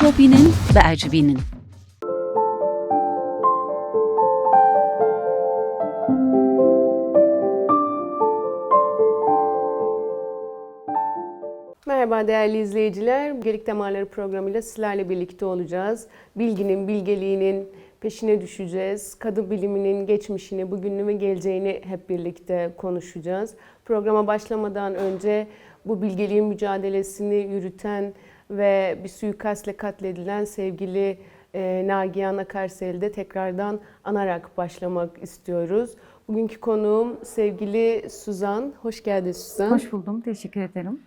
Şopinin ve Ercibi'nin. Merhaba değerli izleyiciler. Bilgelik Damarları programıyla sizlerle birlikte olacağız. Bilginin, bilgeliğinin peşine düşeceğiz. Kadın biliminin geçmişini, bugününü ve geleceğini hep birlikte konuşacağız. Programa başlamadan önce bu bilgeliğin mücadelesini yürüten ve bir suikastle katledilen sevgili e, Nagihan Akarsel'i de tekrardan anarak başlamak istiyoruz. Bugünkü konuğum sevgili Suzan. Hoş geldin Suzan. Hoş buldum, teşekkür ederim.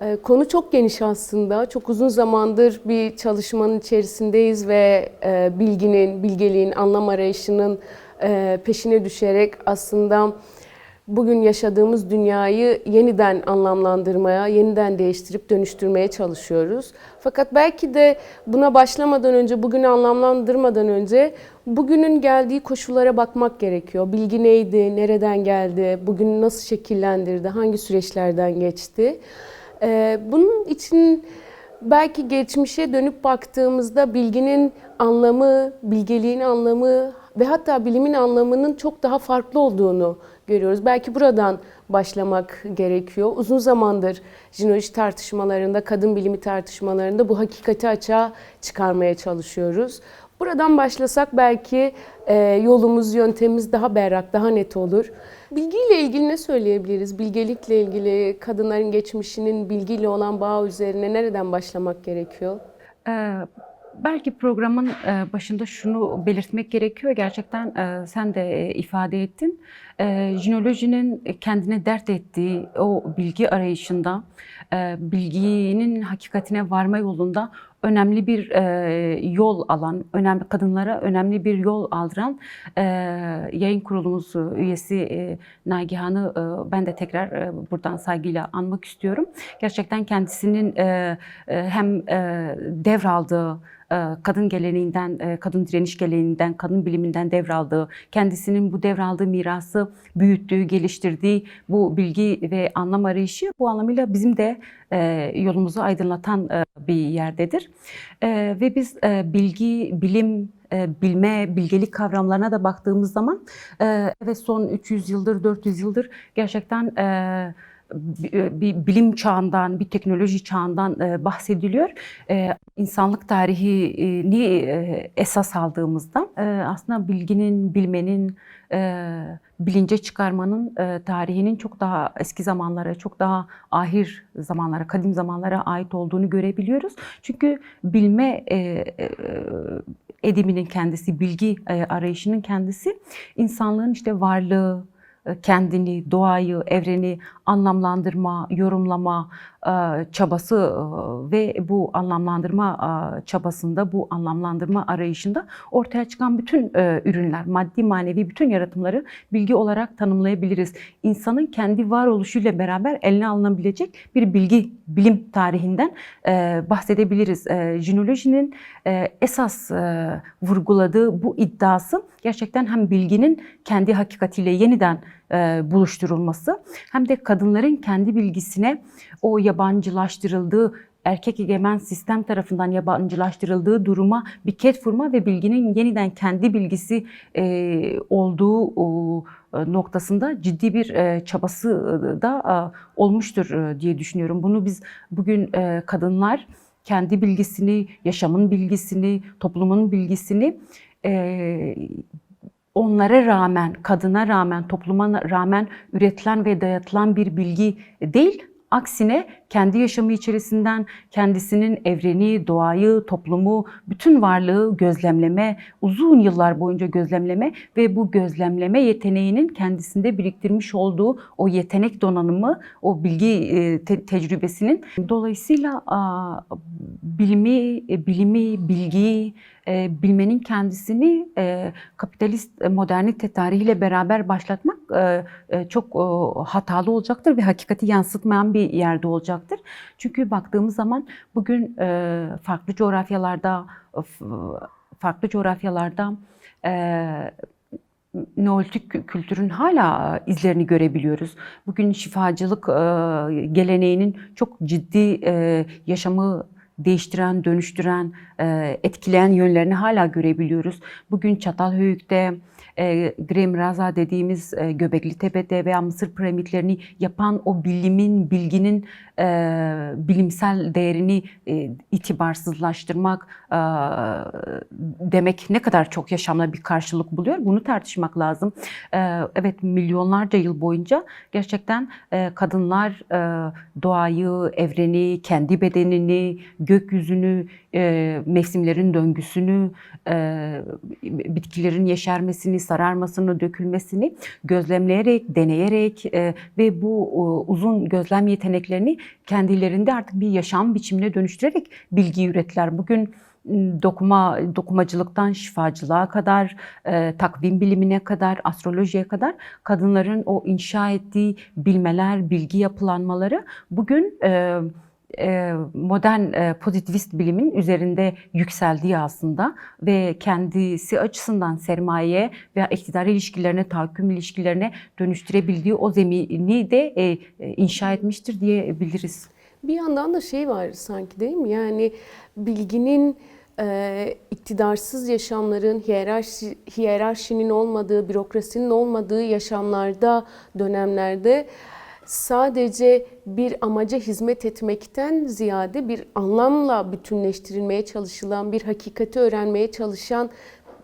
Ee, Konu çok geniş aslında. Çok uzun zamandır bir çalışmanın içerisindeyiz ve e, bilginin, bilgeliğin, anlam arayışının e, peşine düşerek aslında bugün yaşadığımız dünyayı yeniden anlamlandırmaya, yeniden değiştirip dönüştürmeye çalışıyoruz. Fakat belki de buna başlamadan önce, bugünü anlamlandırmadan önce bugünün geldiği koşullara bakmak gerekiyor. Bilgi neydi, nereden geldi, bugünü nasıl şekillendirdi, hangi süreçlerden geçti? Ee, bunun için belki geçmişe dönüp baktığımızda bilginin anlamı, bilgeliğin anlamı ve hatta bilimin anlamının çok daha farklı olduğunu görüyoruz. Belki buradan başlamak gerekiyor. Uzun zamandır jinoloji tartışmalarında, kadın bilimi tartışmalarında bu hakikati açığa çıkarmaya çalışıyoruz. Buradan başlasak belki e, yolumuz, yöntemimiz daha berrak, daha net olur. Bilgiyle ilgili ne söyleyebiliriz? Bilgelikle ilgili, kadınların geçmişinin bilgiyle olan bağı üzerine nereden başlamak gerekiyor? Ee, belki programın e, başında şunu belirtmek gerekiyor. Gerçekten e, sen de e, ifade ettin. Jinolojinin kendine dert ettiği o bilgi arayışında, bilginin hakikatine varma yolunda önemli bir e, yol alan, önemli kadınlara önemli bir yol aldıran e, yayın kurulumuz üyesi e, Nagihan'ı e, ben de tekrar e, buradan saygıyla anmak istiyorum. Gerçekten kendisinin e, e, hem e, devraldığı e, kadın geleneğinden, e, kadın direniş geleneğinden, kadın biliminden devraldığı, kendisinin bu devraldığı mirası büyüttüğü, geliştirdiği bu bilgi ve anlam arayışı bu anlamıyla bizim de e, yolumuzu aydınlatan e, bir yerdedir. E, ve biz e, bilgi, bilim, e, bilme, bilgelik kavramlarına da baktığımız zaman e, evet son 300 yıldır, 400 yıldır gerçekten e, bir bilim çağından, bir teknoloji çağından bahsediliyor. İnsanlık tarihini esas aldığımızda aslında bilginin, bilmenin, bilince çıkarmanın e, tarihinin çok daha eski zamanlara, çok daha ahir zamanlara, kadim zamanlara ait olduğunu görebiliyoruz. Çünkü bilme e, e, ediminin kendisi, bilgi e, arayışının kendisi insanlığın işte varlığı, e, kendini, doğayı, evreni anlamlandırma, yorumlama e, çabası e, ve bu anlamlandırma çabasında, bu anlamlandırma arayışında ortaya çıkan bütün ürünler, maddi manevi bütün yaratımları bilgi olarak tanımlayabiliriz. İnsanın kendi varoluşuyla beraber eline alınabilecek bir bilgi, bilim tarihinden bahsedebiliriz. Jinolojinin esas vurguladığı bu iddiası gerçekten hem bilginin kendi hakikatiyle yeniden buluşturulması hem de kadınların kendi bilgisine o yabancılaştırıldığı erkek egemen sistem tarafından yabancılaştırıldığı duruma bir ket vurma ve bilginin yeniden kendi bilgisi e, olduğu o, noktasında ciddi bir e, çabası da e, olmuştur e, diye düşünüyorum. Bunu biz bugün e, kadınlar kendi bilgisini, yaşamın bilgisini, toplumun bilgisini e, onlara rağmen, kadına rağmen, topluma rağmen üretilen ve dayatılan bir bilgi değil, aksine kendi yaşamı içerisinden kendisinin evreni, doğayı, toplumu, bütün varlığı gözlemleme, uzun yıllar boyunca gözlemleme ve bu gözlemleme yeteneğinin kendisinde biriktirmiş olduğu o yetenek donanımı, o bilgi te- tecrübesinin dolayısıyla bilimi, bilimi, bilgiyi, e, bilmenin kendisini e, kapitalist modernite tarihiyle beraber başlatmak e, e, çok e, hatalı olacaktır ve hakikati yansıtmayan bir yerde olacaktır. Çünkü baktığımız zaman bugün e, farklı coğrafyalarda, farklı coğrafyalarda e, Neolitik kültürün hala izlerini görebiliyoruz. Bugün şifacılık e, geleneğinin çok ciddi e, yaşamı değiştiren, dönüştüren, e, etkileyen yönlerini hala görebiliyoruz. Bugün Çatalhöyük'te e, Graham Raza dediğimiz e, Göbekli Tepe'de veya Mısır piramitlerini yapan o bilimin, bilginin e, bilimsel değerini e, itibarsızlaştırmak e, demek ne kadar çok yaşamla bir karşılık buluyor bunu tartışmak lazım. E, evet milyonlarca yıl boyunca gerçekten e, kadınlar e, doğayı, evreni, kendi bedenini, gökyüzünü, e, mevsimlerin döngüsünü, e, bitkilerin yeşermesini, sararmasını, dökülmesini gözlemleyerek, deneyerek e, ve bu e, uzun gözlem yeteneklerini kendilerinde artık bir yaşam biçimine dönüştürerek bilgi ürettiler. Bugün dokuma dokumacılıktan şifacılığa kadar, e, takvim bilimine kadar, astrolojiye kadar kadınların o inşa ettiği bilmeler, bilgi yapılanmaları bugün e, modern e, pozitivist bilimin üzerinde yükseldiği aslında ve kendisi açısından sermaye veya iktidar ilişkilerine, tahakküm ilişkilerine dönüştürebildiği o zemini de e, e, inşa etmiştir diyebiliriz. Bir yandan da şey var sanki değil mi? Yani bilginin e, iktidarsız yaşamların, hiyerarşi, hiyerarşinin olmadığı, bürokrasinin olmadığı yaşamlarda, dönemlerde sadece bir amaca hizmet etmekten ziyade bir anlamla bütünleştirilmeye çalışılan, bir hakikati öğrenmeye çalışan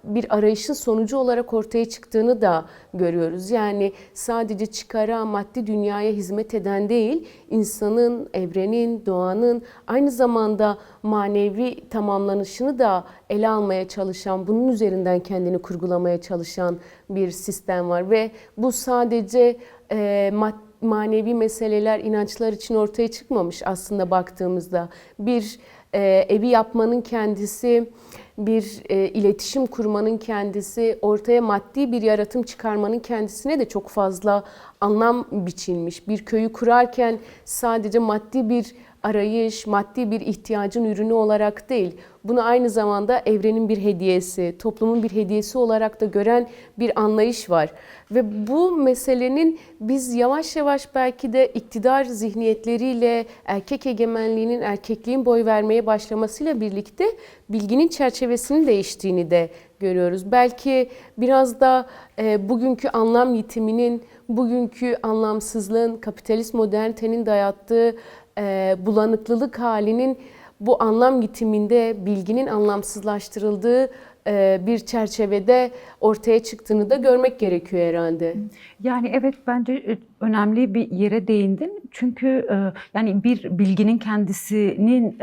bir arayışın sonucu olarak ortaya çıktığını da görüyoruz. Yani sadece çıkara, maddi dünyaya hizmet eden değil, insanın, evrenin, doğanın aynı zamanda manevi tamamlanışını da ele almaya çalışan, bunun üzerinden kendini kurgulamaya çalışan bir sistem var ve bu sadece e, maddi manevi meseleler, inançlar için ortaya çıkmamış aslında baktığımızda. Bir e, evi yapmanın kendisi, bir e, iletişim kurmanın kendisi, ortaya maddi bir yaratım çıkarmanın kendisine de çok fazla anlam biçilmiş. Bir köyü kurarken sadece maddi bir arayış, maddi bir ihtiyacın ürünü olarak değil, bunu aynı zamanda evrenin bir hediyesi, toplumun bir hediyesi olarak da gören bir anlayış var. Ve bu meselenin biz yavaş yavaş belki de iktidar zihniyetleriyle erkek egemenliğinin, erkekliğin boy vermeye başlamasıyla birlikte bilginin çerçevesinin değiştiğini de görüyoruz. Belki biraz da e, bugünkü anlam yitiminin, bugünkü anlamsızlığın, kapitalist modernitenin dayattığı e, bulanıklılık halinin bu anlam yitiminde bilginin anlamsızlaştırıldığı e, bir çerçevede ortaya çıktığını da görmek gerekiyor herhalde. Yani evet bence e, önemli bir yere değindin. Çünkü e, yani bir bilginin kendisinin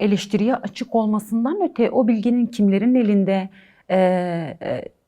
eleştiriye açık olmasından öte o bilginin kimlerin elinde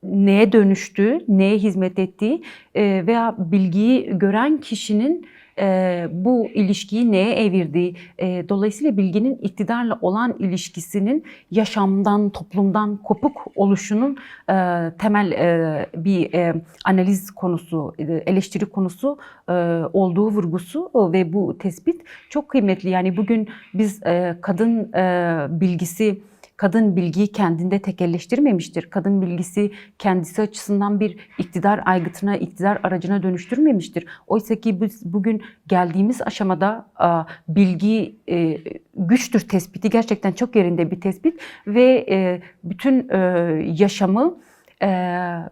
neye dönüştüğü, neye hizmet ettiği veya bilgiyi gören kişinin e, bu ilişkiyi neye evirdiği, e, dolayısıyla bilginin iktidarla olan ilişkisinin yaşamdan, toplumdan kopuk oluşunun e, temel e, bir e, analiz konusu, eleştiri konusu e, olduğu vurgusu ve bu tespit çok kıymetli. Yani bugün biz e, kadın e, bilgisi kadın bilgiyi kendinde tekelleştirmemiştir. Kadın bilgisi kendisi açısından bir iktidar aygıtına, iktidar aracına dönüştürmemiştir. Oysa ki biz bugün geldiğimiz aşamada bilgi e, güçtür tespiti gerçekten çok yerinde bir tespit ve e, bütün e, yaşamı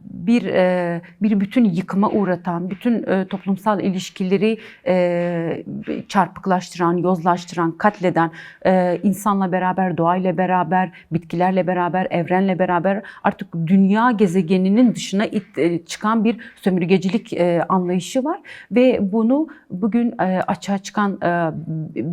bir e, bir bütün yıkıma uğratan, bütün e, toplumsal ilişkileri e, çarpıklaştıran, yozlaştıran, katleden, e, insanla beraber, doğayla beraber, bitkilerle beraber, evrenle beraber artık dünya gezegeninin dışına it, e, çıkan bir sömürgecilik e, anlayışı var ve bunu bugün e, açığa çıkan e,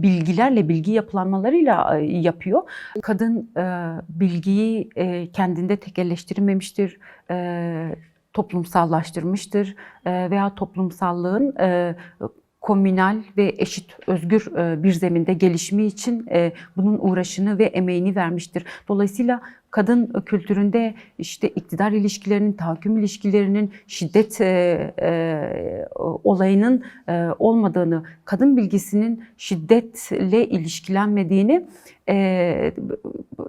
bilgilerle, bilgi yapılanmalarıyla e, yapıyor. Kadın e, bilgiyi e, kendinde tekelleştirmemiştir, e, toplumsallaştırmıştır e, veya toplumsallığın e, komünal ve eşit, özgür e, bir zeminde gelişimi için e, bunun uğraşını ve emeğini vermiştir. Dolayısıyla kadın kültüründe işte iktidar ilişkilerinin, tahakküm ilişkilerinin, şiddet e, e, olayının e, olmadığını, kadın bilgisinin şiddetle ilişkilenmediğini e,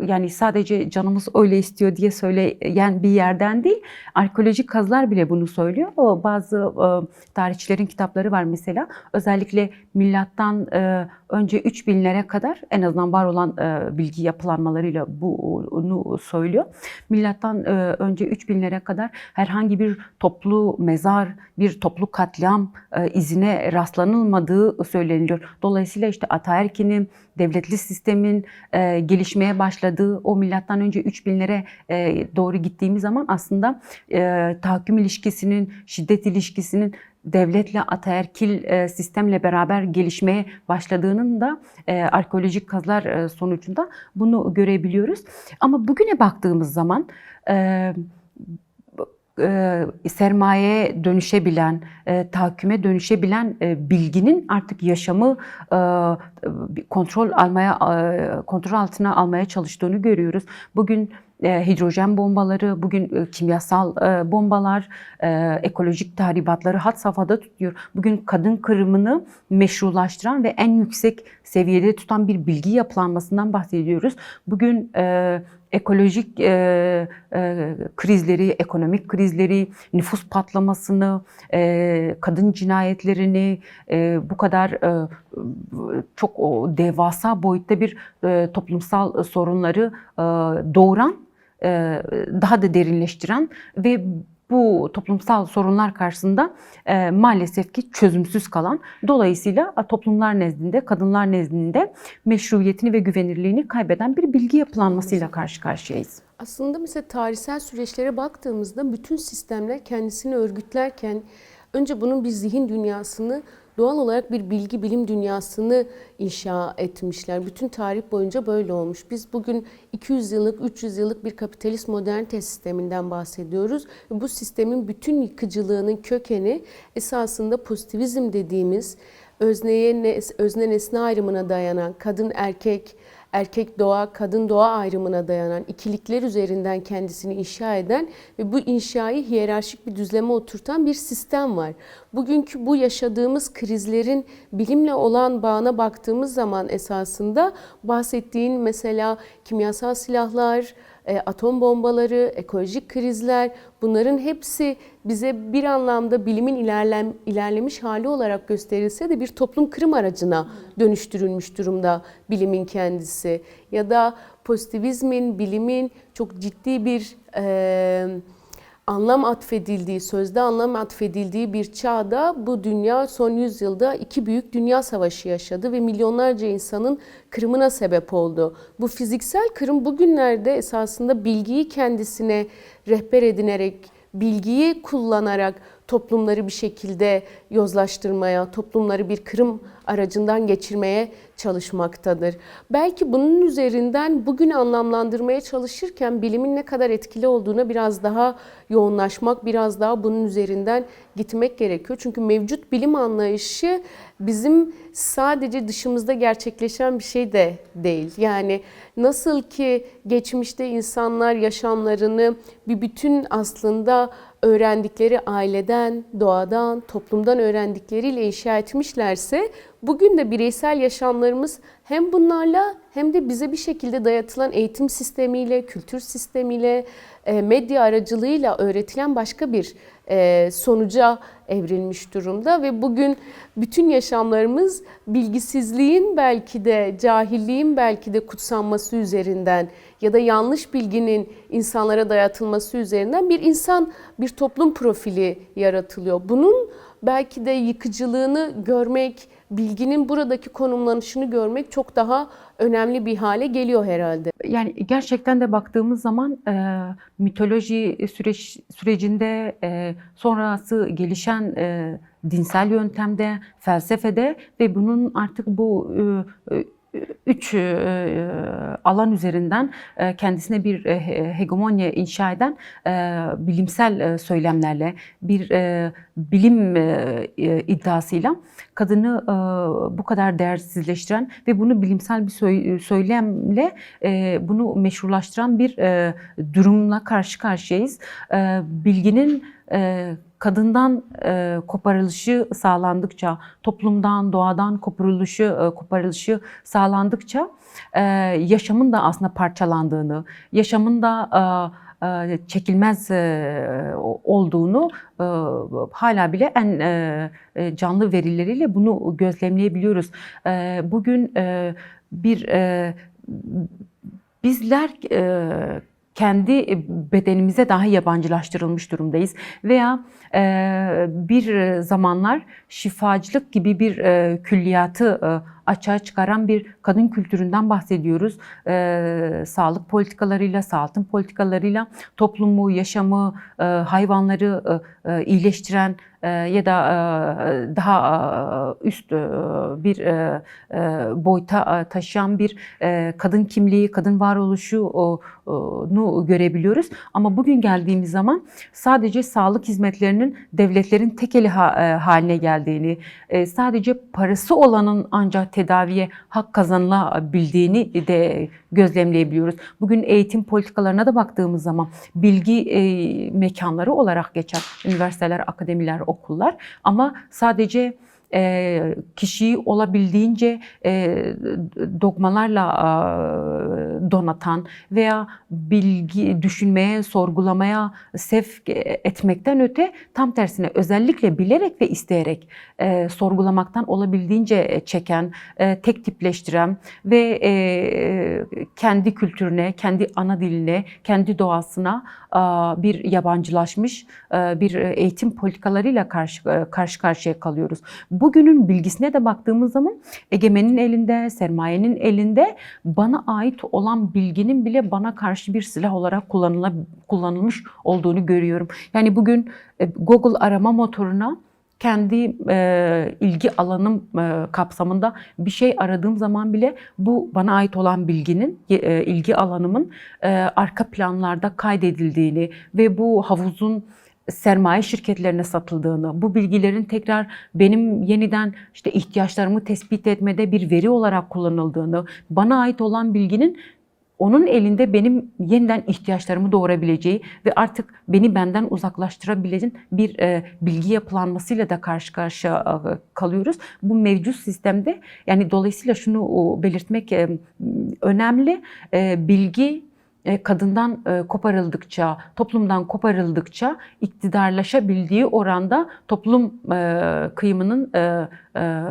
yani sadece canımız öyle istiyor diye söyleyen bir yerden değil, arkeolojik kazılar bile bunu söylüyor. O bazı e, tarihçilerin kitapları var mesela. Özellikle milattan e, önce 3000'lere kadar en azından var olan e, bilgi yapılanmalarıyla bunu söylüyor. Milattan e, önce 3000'lere kadar herhangi bir toplu mezar, bir toplu katliam e, izine rastlanılmadığı söyleniliyor. Dolayısıyla işte ataerkinin, devletli sistemin e, gelişmeye başladığı o milattan önce 3000'lere e, doğru gittiğimiz zaman aslında tahakküm ilişkisinin, şiddet ilişkisinin devletle ataerkil e, sistemle beraber gelişmeye başladığının da e, arkeolojik kazılar e, sonucunda bunu görebiliyoruz. Ama bugüne baktığımız zaman e, e, sermayeye dönüşebilen, e, dönüşebilen bilginin artık yaşamı kontrol almaya kontrol altına almaya çalıştığını görüyoruz. Bugün hidrojen bombaları, bugün e, kimyasal e, bombalar, e, ekolojik tahribatları had safhada tutuyor. Bugün kadın kırımını meşrulaştıran ve en yüksek seviyede tutan bir bilgi yapılanmasından bahsediyoruz. Bugün e, ekolojik e, e, krizleri, ekonomik krizleri, nüfus patlamasını, e, kadın cinayetlerini e, bu kadar e, çok devasa boyutta bir e, toplumsal sorunları e, doğuran, e, daha da derinleştiren ve bu toplumsal sorunlar karşısında e, maalesef ki çözümsüz kalan, dolayısıyla toplumlar nezdinde, kadınlar nezdinde meşruiyetini ve güvenirliğini kaybeden bir bilgi yapılanmasıyla karşı karşıyayız. Aslında mesela tarihsel süreçlere baktığımızda bütün sistemler kendisini örgütlerken önce bunun bir zihin dünyasını doğal olarak bir bilgi bilim dünyasını inşa etmişler. Bütün tarih boyunca böyle olmuş. Biz bugün 200 yıllık, 300 yıllık bir kapitalist modernite sisteminden bahsediyoruz. Bu sistemin bütün yıkıcılığının kökeni esasında pozitivizm dediğimiz özneye özne nesne ayrımına dayanan kadın erkek erkek doğa, kadın doğa ayrımına dayanan ikilikler üzerinden kendisini inşa eden ve bu inşayı hiyerarşik bir düzleme oturtan bir sistem var. Bugünkü bu yaşadığımız krizlerin bilimle olan bağına baktığımız zaman esasında bahsettiğin mesela kimyasal silahlar, e, atom bombaları, ekolojik krizler bunların hepsi bize bir anlamda bilimin ilerlem, ilerlemiş hali olarak gösterilse de bir toplum kırım aracına dönüştürülmüş durumda bilimin kendisi. Ya da pozitivizmin, bilimin çok ciddi bir e, anlam atfedildiği, sözde anlam atfedildiği bir çağda bu dünya son yüzyılda iki büyük dünya savaşı yaşadı ve milyonlarca insanın kırımına sebep oldu. Bu fiziksel kırım bugünlerde esasında bilgiyi kendisine rehber edinerek, bilgiyi kullanarak toplumları bir şekilde yozlaştırmaya, toplumları bir kırım aracından geçirmeye çalışmaktadır. Belki bunun üzerinden bugün anlamlandırmaya çalışırken bilimin ne kadar etkili olduğuna biraz daha yoğunlaşmak, biraz daha bunun üzerinden gitmek gerekiyor. Çünkü mevcut bilim anlayışı bizim sadece dışımızda gerçekleşen bir şey de değil. Yani nasıl ki geçmişte insanlar yaşamlarını bir bütün aslında öğrendikleri aileden, doğadan, toplumdan öğrendikleriyle inşa etmişlerse bugün de bireysel yaşamlarımız hem bunlarla hem de bize bir şekilde dayatılan eğitim sistemiyle, kültür sistemiyle, e, medya aracılığıyla öğretilen başka bir e, sonuca evrilmiş durumda ve bugün bütün yaşamlarımız bilgisizliğin belki de cahilliğin belki de kutsanması üzerinden ya da yanlış bilginin insanlara dayatılması üzerinden bir insan, bir toplum profili yaratılıyor. Bunun belki de yıkıcılığını görmek, bilginin buradaki konumlanışını görmek çok daha önemli bir hale geliyor herhalde. Yani gerçekten de baktığımız zaman e, mitoloji süreç sürecinde e, sonrası gelişen e, dinsel yöntemde, felsefede ve bunun artık bu e, üç e, alan üzerinden e, kendisine bir e, he- hegemonya inşa eden e, bilimsel e, söylemlerle, bir e, bilim e, e, iddiasıyla kadını e, bu kadar değersizleştiren ve bunu bilimsel bir söy- söylemle e, bunu meşrulaştıran bir e, durumla karşı karşıyayız. E, bilginin e, kadından e, koparılışı sağlandıkça, toplumdan, doğadan koparılışı, e, koparılışı sağlandıkça e, yaşamın da aslında parçalandığını, yaşamın da e, e, çekilmez e, olduğunu e, hala bile en canlı verileriyle bunu gözlemleyebiliyoruz. Bugün bir bizler kendi bedenimize dahi yabancılaştırılmış durumdayız. Veya e, bir zamanlar şifacılık gibi bir e, külliyatı e, açığa çıkaran bir kadın kültüründen bahsediyoruz. E, sağlık politikalarıyla, sağlık politikalarıyla toplumu, yaşamı, e, hayvanları e, e, iyileştiren e, ya da e, daha üst bir boyuta taşıyan bir kadın kimliği, kadın varoluşunu görebiliyoruz. Ama bugün geldiğimiz zaman sadece sağlık hizmetlerinin devletlerin tekeli ha- haline geldiğini, sadece parası olanın ancak tedaviye hak kazanılabildiğini de gözlemleyebiliyoruz. Bugün eğitim politikalarına da baktığımız zaman bilgi e, mekanları olarak geçer üniversiteler, akademiler, okullar ama sadece e, kişiyi olabildiğince e, dogmalarla e, donatan veya bilgi düşünmeye, sorgulamaya sevk etmekten öte tam tersine özellikle bilerek ve isteyerek e, sorgulamaktan olabildiğince çeken, e, tek tipleştiren ve e, kendi kültürüne, kendi ana diline, kendi doğasına e, bir yabancılaşmış e, bir eğitim politikalarıyla karşı e, karşı karşıya kalıyoruz. Bugünün bilgisine de baktığımız zaman egemenin elinde, sermayenin elinde bana ait olan bilginin bile bana karşı bir silah olarak kullanılmış olduğunu görüyorum. Yani bugün e, Google arama motoruna kendi e, ilgi alanım e, kapsamında bir şey aradığım zaman bile bu bana ait olan bilginin, e, ilgi alanımın e, arka planlarda kaydedildiğini ve bu havuzun sermaye şirketlerine satıldığını, bu bilgilerin tekrar benim yeniden işte ihtiyaçlarımı tespit etmede bir veri olarak kullanıldığını, bana ait olan bilginin onun elinde benim yeniden ihtiyaçlarımı doğurabileceği ve artık beni benden uzaklaştırabilecek bir e, bilgi yapılanmasıyla da karşı karşıya e, kalıyoruz. Bu mevcut sistemde yani dolayısıyla şunu o, belirtmek e, önemli. E, bilgi e, kadından e, koparıldıkça, toplumdan koparıldıkça iktidarlaşabildiği oranda toplum e, kıyımının e, e,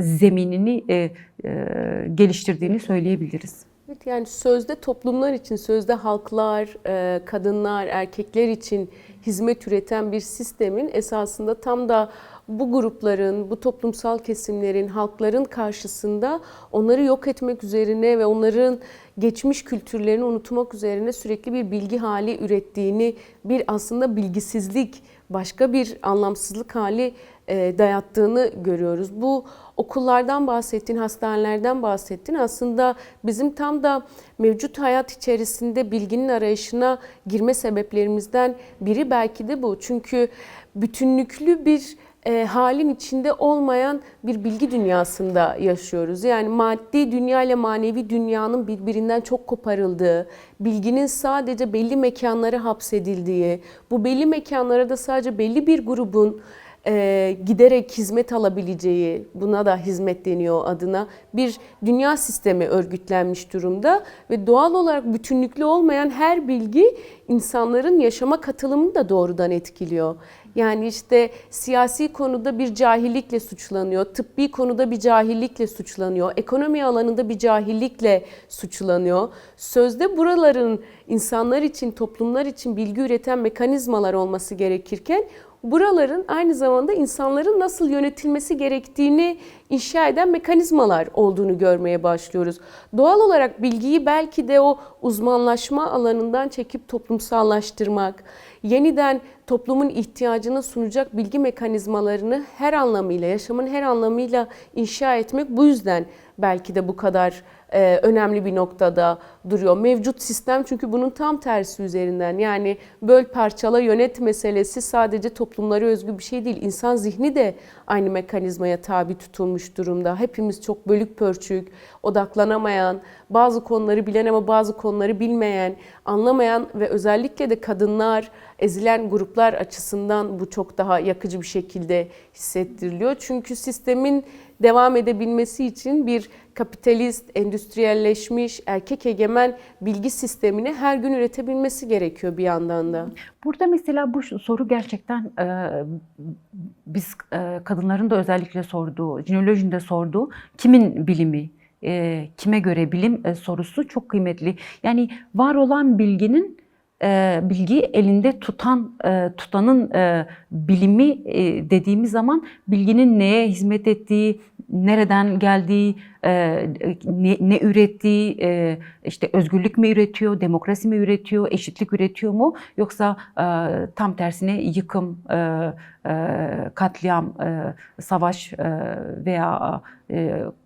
zeminini e, e, geliştirdiğini söyleyebiliriz. Evet, yani sözde toplumlar için, sözde halklar, e, kadınlar, erkekler için hizmet üreten bir sistemin esasında tam da bu grupların, bu toplumsal kesimlerin, halkların karşısında onları yok etmek üzerine ve onların geçmiş kültürlerini unutmak üzerine sürekli bir bilgi hali ürettiğini, bir aslında bilgisizlik, başka bir anlamsızlık hali e, dayattığını görüyoruz. Bu okullardan bahsettin, hastanelerden bahsettin. Aslında bizim tam da mevcut hayat içerisinde bilginin arayışına girme sebeplerimizden biri belki de bu. Çünkü bütünlüklü bir e, halin içinde olmayan bir bilgi dünyasında yaşıyoruz. Yani maddi dünya ile manevi dünyanın birbirinden çok koparıldığı, bilginin sadece belli mekanlara hapsedildiği, bu belli mekanlara da sadece belli bir grubun e, giderek hizmet alabileceği, buna da hizmet deniyor adına bir dünya sistemi örgütlenmiş durumda ve doğal olarak bütünlüklü olmayan her bilgi insanların yaşama katılımını da doğrudan etkiliyor. Yani işte siyasi konuda bir cahillikle suçlanıyor, tıbbi konuda bir cahillikle suçlanıyor, ekonomi alanında bir cahillikle suçlanıyor. Sözde buraların insanlar için, toplumlar için bilgi üreten mekanizmalar olması gerekirken buraların aynı zamanda insanların nasıl yönetilmesi gerektiğini inşa eden mekanizmalar olduğunu görmeye başlıyoruz. Doğal olarak bilgiyi belki de o uzmanlaşma alanından çekip toplumsallaştırmak yeniden toplumun ihtiyacını sunacak bilgi mekanizmalarını her anlamıyla, yaşamın her anlamıyla inşa etmek bu yüzden belki de bu kadar e, önemli bir noktada duruyor. Mevcut sistem çünkü bunun tam tersi üzerinden yani böl parçala yönet meselesi sadece toplumlara özgü bir şey değil. İnsan zihni de aynı mekanizmaya tabi tutulmuş durumda. Hepimiz çok bölük pörçük, odaklanamayan, bazı konuları bilen ama bazı konuları bilmeyen, anlamayan ve özellikle de kadınlar, ezilen gruplar açısından bu çok daha yakıcı bir şekilde hissettiriliyor. Çünkü sistemin devam edebilmesi için bir kapitalist, endüstriyelleşmiş, erkek egemen bilgi sistemini her gün üretebilmesi gerekiyor bir yandan da. Burada mesela bu soru gerçekten e, biz e, kadınların da özellikle sorduğu, jinolojinin sorduğu kimin bilimi, e, kime göre bilim e, sorusu çok kıymetli. Yani var olan bilginin e, bilgi elinde tutan e, tutanın e, bilimi e, dediğimiz zaman bilginin neye hizmet ettiği, nereden geldiği, ne, ne ürettiği, e, işte özgürlük mü üretiyor, demokrasi mi üretiyor, eşitlik üretiyor mu yoksa e, tam tersine yıkım, e, katliam, savaş veya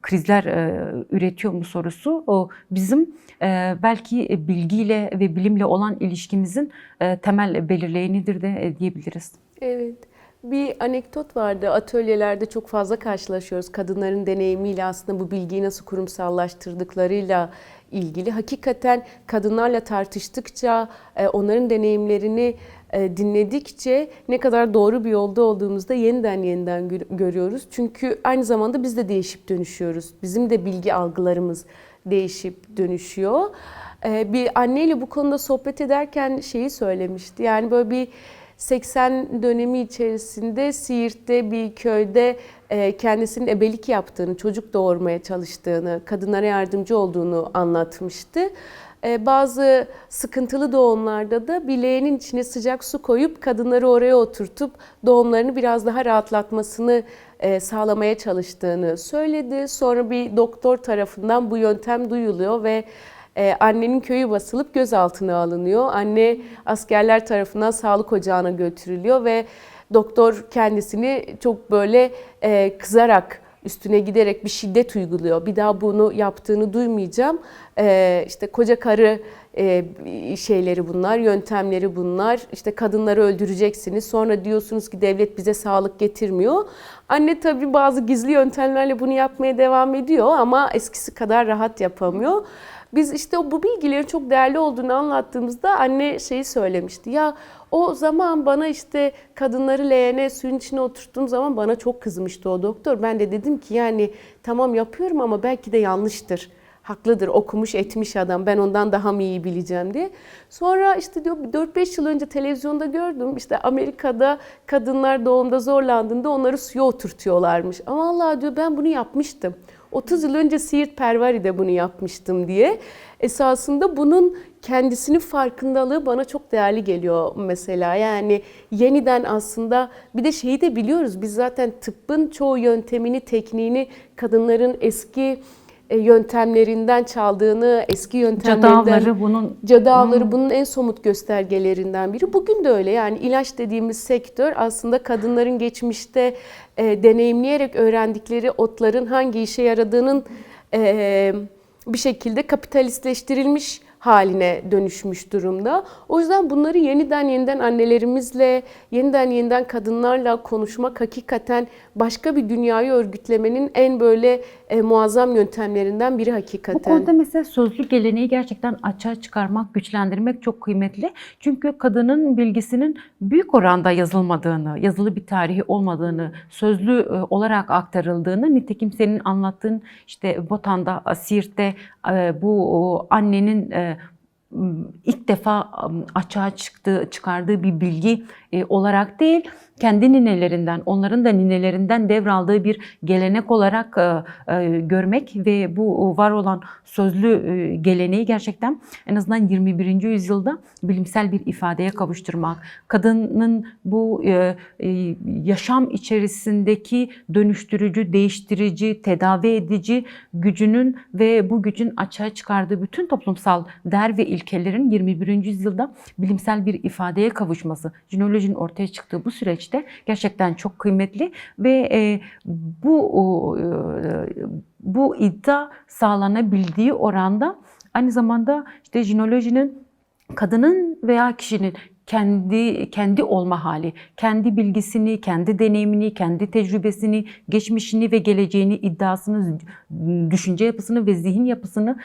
krizler üretiyor mu sorusu o bizim belki bilgiyle ve bilimle olan ilişkimizin temel belirleyenidir de diyebiliriz. Evet. Bir anekdot vardı. Atölyelerde çok fazla karşılaşıyoruz. Kadınların deneyimiyle aslında bu bilgiyi nasıl kurumsallaştırdıklarıyla ilgili. Hakikaten kadınlarla tartıştıkça, e, onların deneyimlerini e, dinledikçe ne kadar doğru bir yolda olduğumuzu da yeniden yeniden gör- görüyoruz. Çünkü aynı zamanda biz de değişip dönüşüyoruz. Bizim de bilgi algılarımız değişip dönüşüyor. E, Bir anneyle bu konuda sohbet ederken şeyi söylemişti. Yani böyle bir 80 dönemi içerisinde Siirt'te bir köyde e, kendisinin ebelik yaptığını, çocuk doğurmaya çalıştığını, kadınlara yardımcı olduğunu anlatmıştı. E, Bazı sıkıntılı doğumlarda da bileğinin içine sıcak su koyup kadınları oraya oturtup doğumlarını biraz daha rahatlatmasını e, sağlamaya çalıştığını söyledi. Sonra bir doktor tarafından bu yöntem duyuluyor ve ee, annenin köyü basılıp gözaltına alınıyor. Anne askerler tarafından sağlık ocağına götürülüyor ve doktor kendisini çok böyle e, kızarak üstüne giderek bir şiddet uyguluyor. Bir daha bunu yaptığını duymayacağım. Ee, işte koca karı e, şeyleri bunlar, yöntemleri bunlar. İşte kadınları öldüreceksiniz. Sonra diyorsunuz ki devlet bize sağlık getirmiyor. Anne tabii bazı gizli yöntemlerle bunu yapmaya devam ediyor ama eskisi kadar rahat yapamıyor. Biz işte bu bilgilerin çok değerli olduğunu anlattığımızda anne şeyi söylemişti. Ya o zaman bana işte kadınları leğene suyun içine oturttuğum zaman bana çok kızmıştı o doktor. Ben de dedim ki yani tamam yapıyorum ama belki de yanlıştır. Haklıdır okumuş etmiş adam ben ondan daha mı iyi bileceğim diye. Sonra işte diyor 4-5 yıl önce televizyonda gördüm işte Amerika'da kadınlar doğumda zorlandığında onları suya oturtuyorlarmış. Ama Allah diyor ben bunu yapmıştım. 30 yıl önce Siirt Pervari'de bunu yapmıştım diye. Esasında bunun kendisinin farkındalığı bana çok değerli geliyor mesela. Yani yeniden aslında bir de şeyi de biliyoruz. Biz zaten tıbbın çoğu yöntemini, tekniğini kadınların eski e, yöntemlerinden çaldığını, eski yöntemlerinden... Cadavları bunun Cadı avları bunun en somut göstergelerinden biri. Bugün de öyle yani ilaç dediğimiz sektör aslında kadınların geçmişte e, deneyimleyerek öğrendikleri otların hangi işe yaradığının e, bir şekilde kapitalistleştirilmiş haline dönüşmüş durumda. O yüzden bunları yeniden yeniden annelerimizle, yeniden yeniden kadınlarla konuşmak hakikaten başka bir dünyayı örgütlemenin en böyle e, muazzam yöntemlerinden biri Bu hakikaten. konuda mesela sözlü geleneği gerçekten açığa çıkarmak, güçlendirmek çok kıymetli. Çünkü kadının bilgisinin büyük oranda yazılmadığını, yazılı bir tarihi olmadığını, sözlü e, olarak aktarıldığını, nitekim senin anlattığın işte Botan'da, Siirt'te e, bu annenin e, ilk defa açığa çıktığı, çıkardığı bir bilgi e, olarak değil, kendi ninelerinden, onların da ninelerinden devraldığı bir gelenek olarak e, e, görmek ve bu var olan sözlü e, geleneği gerçekten en azından 21. yüzyılda bilimsel bir ifadeye kavuşturmak, kadının bu yaşam içerisindeki dönüştürücü, değiştirici, tedavi edici gücünün ve bu gücün açığa çıkardığı bütün toplumsal değer ve ilkelerin 21. yüzyılda bilimsel bir ifadeye kavuşması, jinolojinin ortaya çıktığı bu süreçte. Gerçekten çok kıymetli ve e, bu e, bu iddia sağlanabildiği oranda aynı zamanda işte jinolojinin kadının veya kişinin kendi kendi olma hali, kendi bilgisini, kendi deneyimini, kendi tecrübesini, geçmişini ve geleceğini, iddiasını, düşünce yapısını ve zihin yapısını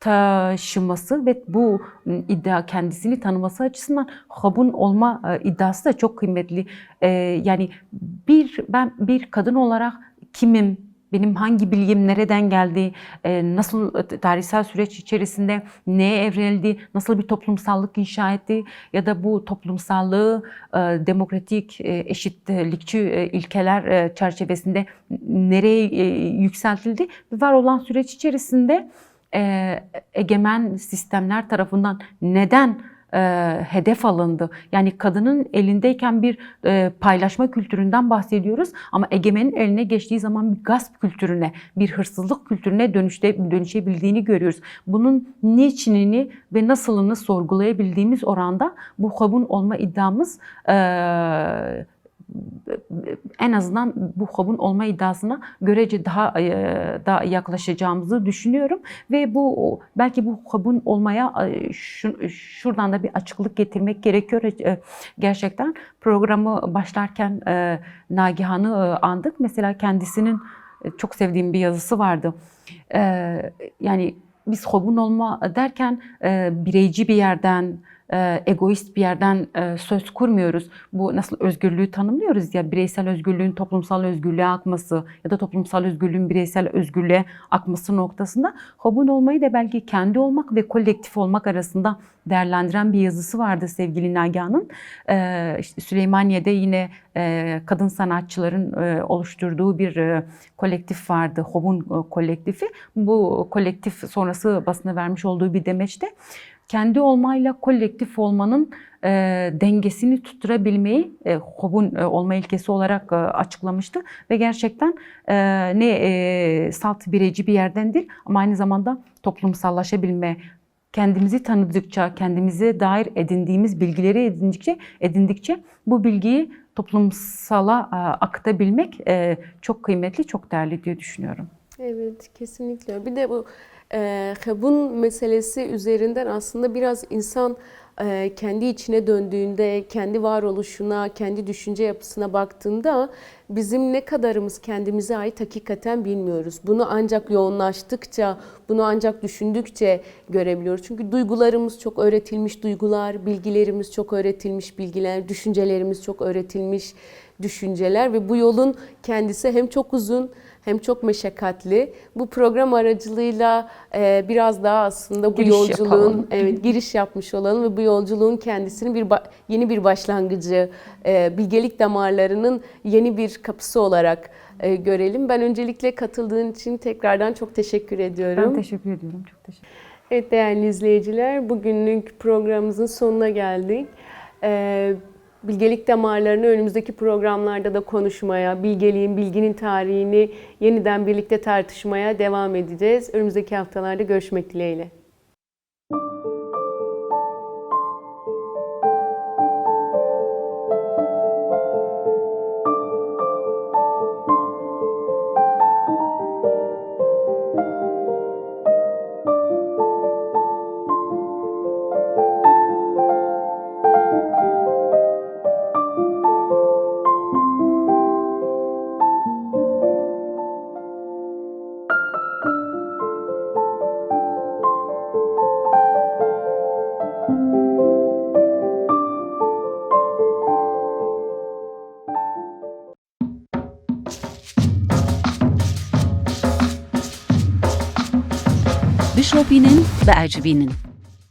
taşıması ve bu iddia kendisini tanıması açısından habun olma e, iddiası da çok kıymetli. E, Yani bir ben bir kadın olarak kimim, benim hangi bilgim nereden geldi, e, nasıl tarihsel süreç içerisinde neye evrildi, nasıl bir toplumsallık inşa etti ya da bu toplumsallığı demokratik, eşitlikçi ilkeler çerçevesinde nereye yükseltildi? Var olan süreç içerisinde e, egemen sistemler tarafından neden e, hedef alındı. Yani kadının elindeyken bir e, paylaşma kültüründen bahsediyoruz ama egemenin eline geçtiği zaman bir gasp kültürüne, bir hırsızlık kültürüne dönüşte, dönüşebildiğini görüyoruz. Bunun niçinini ve nasılını sorgulayabildiğimiz oranda bu kabul olma iddiamız e, en azından bu kabul olma iddiasına görece daha e, daha yaklaşacağımızı düşünüyorum. Ve bu belki bu kabul olmaya e, şu, şuradan da bir açıklık getirmek gerekiyor. E, gerçekten programı başlarken Nagihan'ı andık. Mesela kendisinin çok sevdiğim bir yazısı vardı. Yani biz kabul olma derken bireyci bir yerden e, egoist bir yerden e, söz kurmuyoruz. Bu nasıl özgürlüğü tanımlıyoruz ya bireysel özgürlüğün toplumsal özgürlüğe akması ya da toplumsal özgürlüğün bireysel özgürlüğe akması noktasında hobun olmayı da belki kendi olmak ve kolektif olmak arasında değerlendiren bir yazısı vardı sevgili Nagihan'ın. E, Süleymaniye'de yine e, kadın sanatçıların oluşturduğu bir kolektif vardı. Hobun e, kolektifi. Bu kolektif sonrası basına vermiş olduğu bir demeçte kendi olmayla kolektif olmanın e, dengesini tutturabilmeyi e, Hobbes'un e, olma ilkesi olarak e, açıklamıştı ve gerçekten e, ne e, salt bireyci bir yerden değil ama aynı zamanda toplumsallaşabilme, kendimizi tanıdıkça, kendimize dair edindiğimiz bilgileri edindikçe, edindikçe bu bilgiyi toplumsala e, aktabilmek e, çok kıymetli, çok değerli diye düşünüyorum. Evet, kesinlikle. Bir de bu e, kabun meselesi üzerinden aslında biraz insan e, kendi içine döndüğünde, kendi varoluşuna, kendi düşünce yapısına baktığında bizim ne kadarımız kendimize ait hakikaten bilmiyoruz. Bunu ancak yoğunlaştıkça, bunu ancak düşündükçe görebiliyoruz. Çünkü duygularımız çok öğretilmiş duygular, bilgilerimiz çok öğretilmiş bilgiler, düşüncelerimiz çok öğretilmiş düşünceler ve bu yolun kendisi hem çok uzun hem çok meşakkatli. Bu program aracılığıyla e, biraz daha aslında bu Giriş yolculuğun yapalım. evet giriş yapmış olalım ve bu yolculuğun kendisinin bir yeni bir başlangıcı, e, bilgelik damarlarının yeni bir kapısı olarak e, görelim. Ben öncelikle katıldığın için tekrardan çok teşekkür ediyorum. Ben teşekkür ediyorum. Çok teşekkür Evet değerli izleyiciler, bugünlük programımızın sonuna geldik. Ee, bilgelik damarlarını önümüzdeki programlarda da konuşmaya, bilgeliğin, bilginin tarihini yeniden birlikte tartışmaya devam edeceğiz. Önümüzdeki haftalarda görüşmek dileğiyle. Ve Ercibi'nin